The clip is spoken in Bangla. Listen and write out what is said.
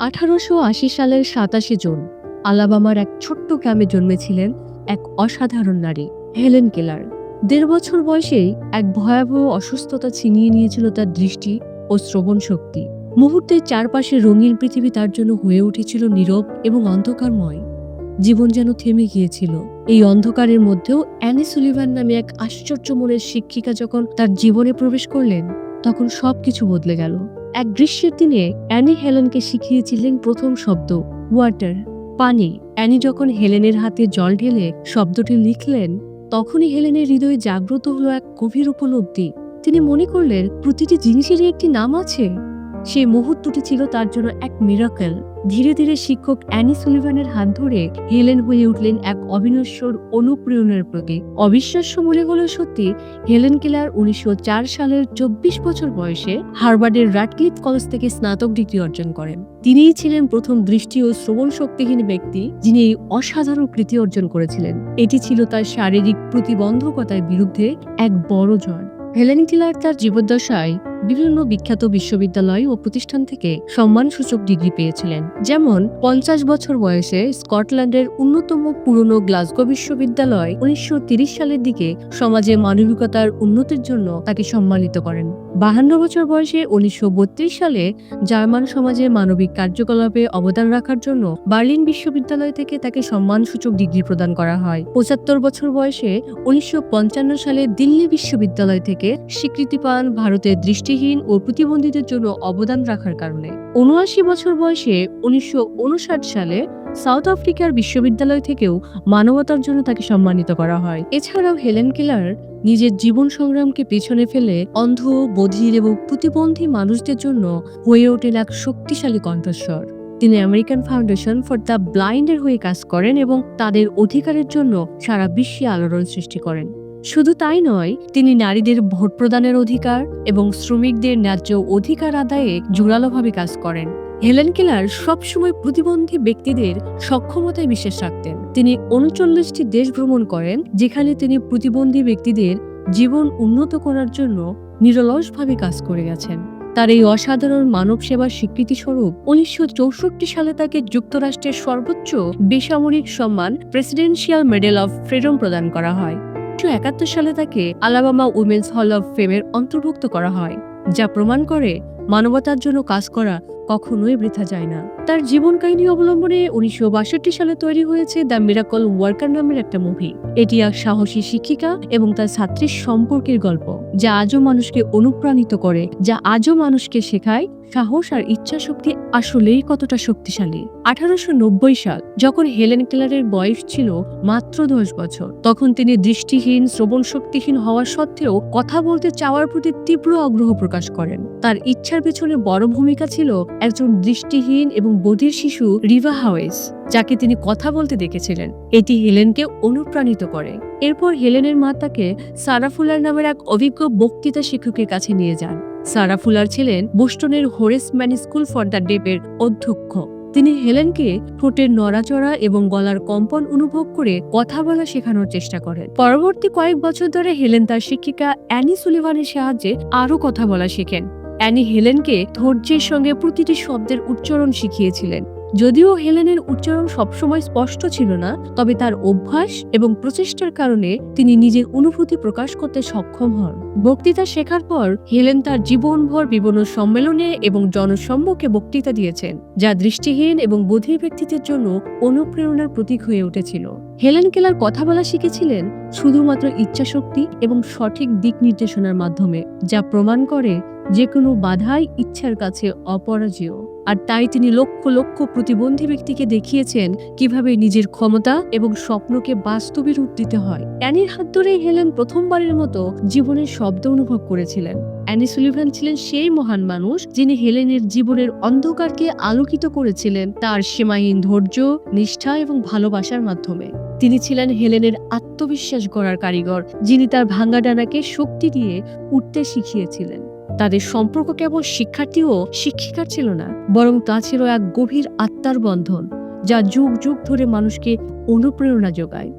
আঠারোশো আশি সালের সাতাশে জুন, আলাবামার এক ছোট্ট গ্রামে জন্মেছিলেন এক অসাধারণ নারী, হেলেন কেলার। দেড় বছর বয়সেই এক ভয়াবহ অসুস্থতা ছিনিয়ে নিয়েছিল তার দৃষ্টি ও শ্রবণ শক্তি। মুহূর্তে চারপাশে রঙিন পৃথিবী তার জন্য হয়ে উঠেছিল নীরব এবং অন্ধকারময়। জীবন যেন থেমে গিয়েছিল। এই অন্ধকারের মধ্যেও অ্যানি সুলিভান নামে এক আশ্চর্য মনের শিক্ষিকা যখন তার জীবনে প্রবেশ করলেন, তখন সবকিছু বদলে গেল। এক গ্রীষ্মের দিনে অ্যানি হেলেনকে শিখিয়েছিলেন প্রথম শব্দ, ওয়াটার। পানি, অ্যানি যখন হেলেনের হাতে জল ঢেলে শব্দটি লিখলেন, তখনই হেলেনের হৃদয়ে জাগ্রত হলো এক গভীর উপলব্ধি। তিনি মনে করলেন, প্রতিটি জিনিসেরই একটি নাম আছে। সেই মুহূর্তটি ছিল তার জন্য এক মিরাকেল ধীরে ধীরে শিক্ষক অ্যানি সুলিভানের হাত ধরে হেলেন হয়ে উঠলেন এক অবিনশ্বর অনুপ্রেরণার প্রতীক। অবিশ্বাস্য মনে হলেও সত্যি হেলেন কেলার উনিশশো সালের চব্বিশ বছর বয়সে হার্ভার্ডের রাটক্লিফ কলেজ থেকে স্নাতক ডিগ্রি অর্জন করেন। তিনিই ছিলেন প্রথম দৃষ্টি ও শ্রবণ শক্তিহীন ব্যক্তি যিনি এই অসাধারণ কৃতি অর্জন করেছিলেন। এটি ছিল তার শারীরিক প্রতিবন্ধকতার বিরুদ্ধে এক বড় জয়। হেলেন কিলার তার জীবদ্দশায় বিভিন্ন বিখ্যাত বিশ্ববিদ্যালয় ও প্রতিষ্ঠান থেকে সম্মানসূচক ডিগ্রি পেয়েছিলেন। যেমন পঞ্চাশ বছর বয়সে স্কটল্যান্ডের অন্যতম পুরনো গ্লাসগো বিশ্ববিদ্যালয় উনিশশো সালের দিকে সমাজে মানবিকতার উন্নতির জন্য তাকে সম্মানিত করেন। বাহান্ন বছর বয়সে উনিশশো বত্রিশ সালে জার্মান সমাজে মানবিক কার্যকলাপে অবদান রাখার জন্য বার্লিন বিশ্ববিদ্যালয় থেকে তাকে সম্মানসূচক ডিগ্রি প্রদান করা হয়। পঁচাত্তর বছর বয়সে উনিশশো পঞ্চান্ন সালে দিল্লি বিশ্ববিদ্যালয় থেকে স্বীকৃতি পান ভারতের দৃষ্টিহীন ও প্রতিবন্ধীদের জন্য অবদান রাখার কারণে উনআশি বছর বয়সে উনিশশো ঊনষাট সালে সাউথ আফ্রিকার বিশ্ববিদ্যালয় থেকেও মানবতার জন্য তাকে সম্মানিত করা হয়। এছাড়াও হেলেন কেলার নিজের জীবন সংগ্রামকে পেছনে ফেলে অন্ধ, বধির এবং প্রতিবন্ধী মানুষদের জন্য হয়ে ওঠেন এক শক্তিশালী কণ্ঠস্বর। তিনি আমেরিকান ফাউন্ডেশন ফর দ্য ব্লাইন্ডের হয়ে কাজ করেন এবং তাদের অধিকারের জন্য সারা বিশ্বে আলোড়ন সৃষ্টি করেন। শুধু তাই নয়, তিনি নারীদের ভোট প্রদানের অধিকার এবং শ্রমিকদের ন্যায্য অধিকার আদায়ে জোরালোভাবে কাজ করেন। হেলেন কেলার সবসময় প্রতিবন্ধী ব্যক্তিদের সক্ষমতায় বিশ্বাস রাখতেন। তিনি উনচল্লিশটি দেশ ভ্রমণ করেন, যেখানে তিনি প্রতিবন্ধী ব্যক্তিদের জীবন উন্নত করার জন্য নিরলসভাবে কাজ করে গেছেন। তার এই অসাধারণ মানব সেবার স্বীকৃতি স্বরূপ উনিশশো সালে তাকে যুক্তরাষ্ট্রের সর্বোচ্চ বেসামরিক সম্মান প্রেসিডেন্সিয়াল মেডেল অফ ফ্রিডম প্রদান করা হয়। উনিশশো একাত্তর সালে তাকে আলাবামা উমেন্স হল অফ ফেমের অন্তর্ভুক্ত করা হয়, যা প্রমাণ করে মানবতার জন্য কাজ করা কখনোই বৃথা যায় না। তার জীবন কাহিনী অবলম্বনে উনিশশো বাষট্টি সালে তৈরি হয়েছে দ্য মিরাকল ওয়ার্কার নামের একটা মুভি। এটি এক সাহসী শিক্ষিকা এবং তার ছাত্রীর সম্পর্কের গল্প, যা আজও মানুষকে অনুপ্রাণিত করে, যা আজও মানুষকে শেখায় সাহস আর ইচ্ছা শক্তি আসলেই কতটা শক্তিশালী। আঠারোশো নব্বই সাল, যখন হেলেন কেলারের বয়স ছিল মাত্র দশ বছর, তখন তিনি দৃষ্টিহীন শ্রবণ শক্তিহীন হওয়া সত্ত্বেও কথা বলতে চাওয়ার প্রতি তীব্র আগ্রহ প্রকাশ করেন। তার ইচ্ছার পেছনে বড় ভূমিকা ছিল একজন দৃষ্টিহীন এবং বধির শিশু রিভা হাওয়েস, যাকে তিনি কথা বলতে দেখেছিলেন। এটি হেলেনকে অনুপ্রাণিত করে। এরপর হেলেনের মা তাকে সারা ফুলার নামের এক অভিজ্ঞ বক্তৃতা শিক্ষকের কাছে নিয়ে যান। সারা ফুলার ছিলেন বোস্টনের Horace Mann school for the ডেপের অধ্যক্ষ। তিনি হেলেনকে ঠোঁটের নড়াচড়া এবং গলার কম্পন অনুভব করে কথা বলা শেখানোর চেষ্টা করেন। পরবর্তী কয়েক বছর ধরে হেলেন তার শিক্ষিকা অ্যানি সুলিভানের সাহায্যে আরও কথা বলা শেখেন। অ্যানি হেলেনকে ধৈর্যের সঙ্গে প্রতিটি শব্দের উচ্চারণ শিখিয়েছিলেন। যদিও হেলেনের উচ্চারণ সবসময় স্পষ্ট ছিল না, তবে তার অভ্যাস এবং প্রচেষ্টার কারণে তিনি নিজের অনুভূতি প্রকাশ করতে সক্ষম হন। বক্তৃতা শেখার পর হেলেন তার জীবনভর বিভিন্ন সম্মেলনে এবং জনসম্মুখে বক্তৃতা দিয়েছেন, যা দৃষ্টিহীন এবং বধির ব্যক্তিদের জন্য অনুপ্রেরণার প্রতীক হয়ে উঠেছিল। হেলেন কেলার কথা বলা শিখেছিলেন? শুধুমাত্র ইচ্ছাশক্তি এবং সঠিক দিক নির্দেশনার মাধ্যমে, যা প্রমাণ করে যে কোনো বাধাই ইচ্ছার কাছে অপরাজেয়। আর তাই তিনি লক্ষ লক্ষ প্রতিবন্ধী ব্যক্তিকে দেখিয়েছেন কীভাবে নিজের ক্ষমতা এবং স্বপ্নকে বাস্তবে রূপ দিতে হয়। অ্যানির হাত ধরেই হেলেন প্রথমবারের মতো জীবনের শব্দ অনুভব করেছিলেন। অ্যানি সুলিভান ছিলেন সেই মহান মানুষ যিনি হেলেনের জীবনের অন্ধকারকে আলোকিত করেছিলেন তার সীমাহীন ধৈর্য, নিষ্ঠা এবং ভালোবাসার মাধ্যমে। তিনি ছিলেন হেলেনের আত্মবিশ্বাস গড়ার কারিগর যিনি তার ভাঙ্গা ডানাকে শক্তি দিয়ে উঠতে শিখিয়েছিলেন। তাদের সম্পর্ক কেবল শিক্ষার্থী ও শিক্ষিকার ছিল না, বরং তা ছিল এক গভীর আত্মার বন্ধন, যা যুগ যুগ ধরে মানুষকে অনুপ্রেরণা যোগায়।